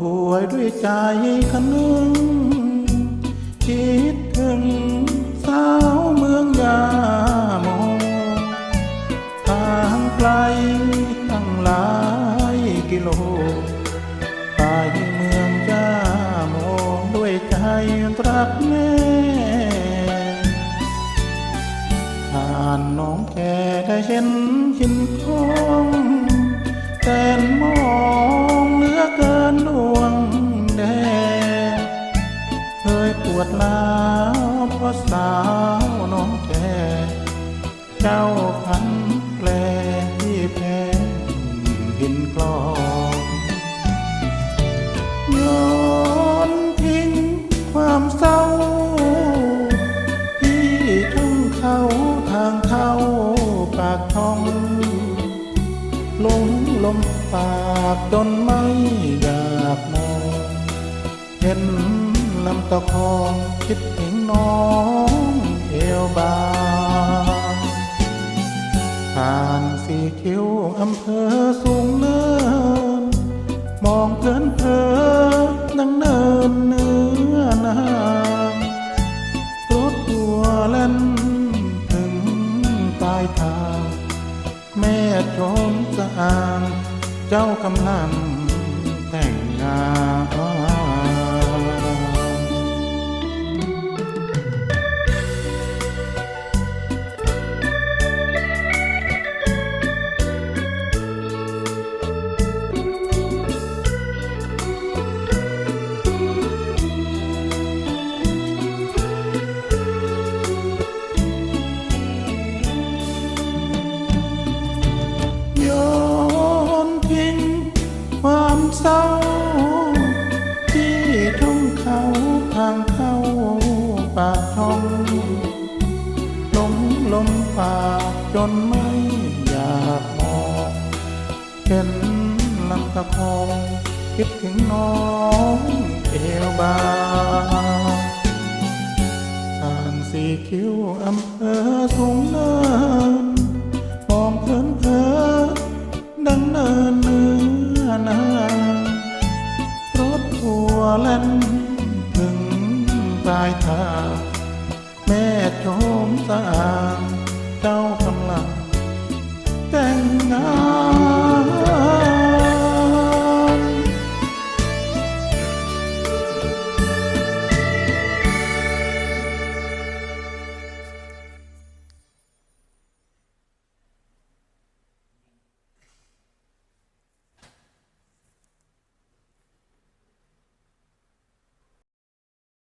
โหยด้วยใจคนึงคิดถึงสาวเมืองยาโมทางไกลตั้งหลายกิโลไปเมืองยาโมด้วยใจรักแม่ผ่านน้องแกได้เห็นหินท เคยปวดร้าวเพราะสาวน้องแกเจ้าพันแปลที่แพ้หินกลองย้อนทิ้งความเศร้าที่ทุ่งเขาทางเข้าปากช่องลงลมปากจนไม่อยากมองเห็น ลำตะคองคิดถึงน้องเอวบางผ่านสีคิ้วอำเภอสูงเนิน มองเพลินเพลินนังเนินเนื้อนางรถทัวเล่นถึงปลายทาง แม่ชมสะอาง เจ้ากำลังแต่งงาน เศร้า ที่ทุ่งเขาทางเข้าปากทองหลงลมปากจนไม่อยากมองเห็นลำตะคองคิดถึงน้องเอวบาง เล่นถึงปลายทางแม่ชมสะอางเจ้ากำลัง